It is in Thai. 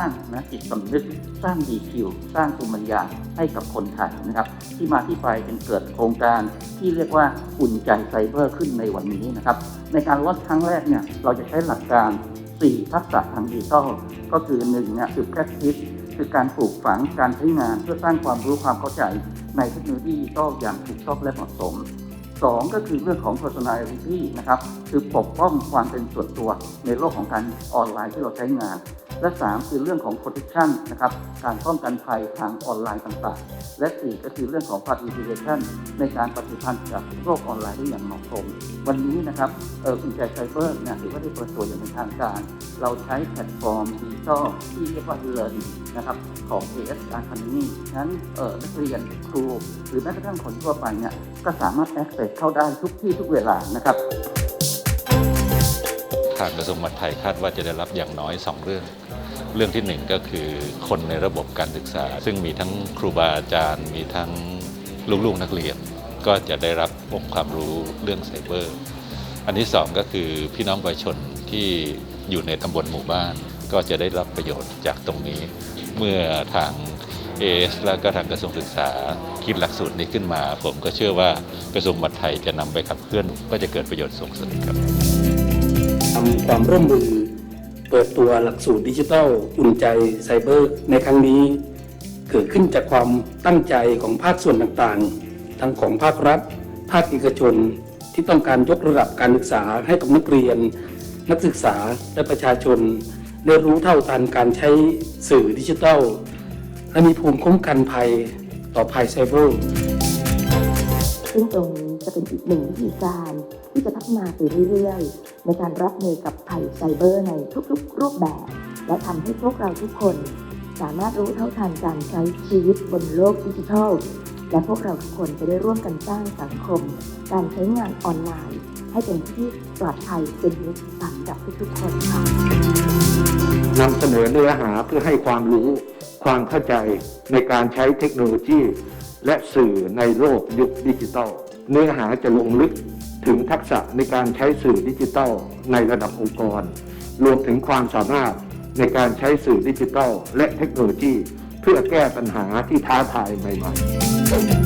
างนะจิตสำนึก สร้าง DQ สร้างภูมิปัญญาให้กับคนไทยนะครับ ที่มาที่ไปเป็นเกิดโครงการที่เรียกว่าอุ่นใจไซเบอร์ขึ้นในวันนี้นะครับ ในการลดครั้งแรกเนี่ยเราจะใช้หลักการ 4 ทักษะทางดิจิทัล ก็คือ1เนี่ยคือ practice คือการปลูกฝังการใช้งานเพื่อสร้างความรู้ความเข้าใจในเทคโนโลยีดิจิทัลอย่างถูกต้องและเหมาะสมสองก็คือเรื่องของ personality นะครับ คือปกป้องความเป็นส่วนตัวในโลกของการออนไลน์ที่เราใช้งาน และสามคือเรื่องของ protection นะครับการป้องกันภัยทางออนไลน์ต่างๆ และสี่ก็คือเรื่องของ participation ในการปฏิพันธ์กับโลกออนไลน์ได้อย่างเหมาะสม วันนี้นะครับเออคุณใจไซเบอร์เนี่ยถือว่าได้เปิดตัวอย่างเป็นทางการ เราใช้แพลตฟอร์มดิจิทัลที่เรียกว่า Learn นะครับของ AS Academy ฉะนั้นเออนักเรียนครู หรือแม้กระทั่งคนทั่วไปเนี่ยก็สามารถ access เข้าได้ทุกที่ทุกเวลานะครับางกระทรวงมหาดไทยคาดว่าจะได้รับอย่างน้อย 2 เรื่อง เรื่องที่หนึ่งก็คือคนในระบบการศึกษา ซึ่งมีทั้งครูบาอาจารย์ มีทั้งลูกๆนักเรียน ก็จะได้รับองค์ความรู้เรื่องไซเบอร์ อันที่สองก็คือพี่น้องประชาชนที่อยู่ในตำบลหมู่บ้าน ก็จะได้รับประโยชน์จากตรงนี้ เมื่อทาง AS และก็ทางกระทรวงศึกษาคิดหลักสูตรนี้ขึ้นมา ผมก็เชื่อว่ากระทรวงมหาดไทยจะนำไปขับเคลื่อนก็จะเกิดประโยชน์สูงสุดครับ ทำความร่วมมือ เปิดตัวหลักสูตรดิจิทัลอุ่นใจไซเบอร์ในครั้งนี้ เกิดขึ้นจากความตั้งใจของภาคส่วนต่างๆ ทั้งของภาครัฐ ภาคเอกชน ที่ต้องการยกระดับการศึกษาให้กับนักเรียน นักศึกษาและประชาชน ได้รู้เท่าทันการใช้สื่อดิจิทัล และมีภูมิคุ้มกันภัยต่อภัยไซเบอร์ ซึ่งตรงนี้จะเป็นอีกหนึ่งวิธีการที่จะพัฒนาไปเรื่อยๆ ในการรับมือกับภัยไซเบอร์ในทุกๆ รูปแบบ และทำให้พวกเราทุกคน สามารถรู้เท่าทันการใช้ชีวิตบนโลกดิจิทัล และพวกเราทุกคนจะได้ร่วมกันสร้างสังคม การใช้งานออนไลน์ ให้เป็นที่ปลอดภัยเป็นมิตรกับทุกๆคนค่ะนำเสนอเนื้อหาเพื่อให้ความรู้ความเข้าใจในการใช้เทคโนโลยี และสื่อในโลกยุคดิจิทัล เนื้อหาจะลงลึกถึงทักษะในการใช้สื่อดิจิทัลในระดับองค์กร รวมถึงความสามารถในการใช้สื่อดิจิทัลและเทคโนโลยี เพื่อแก้ปัญหาที่ท้าทายใหม่ๆ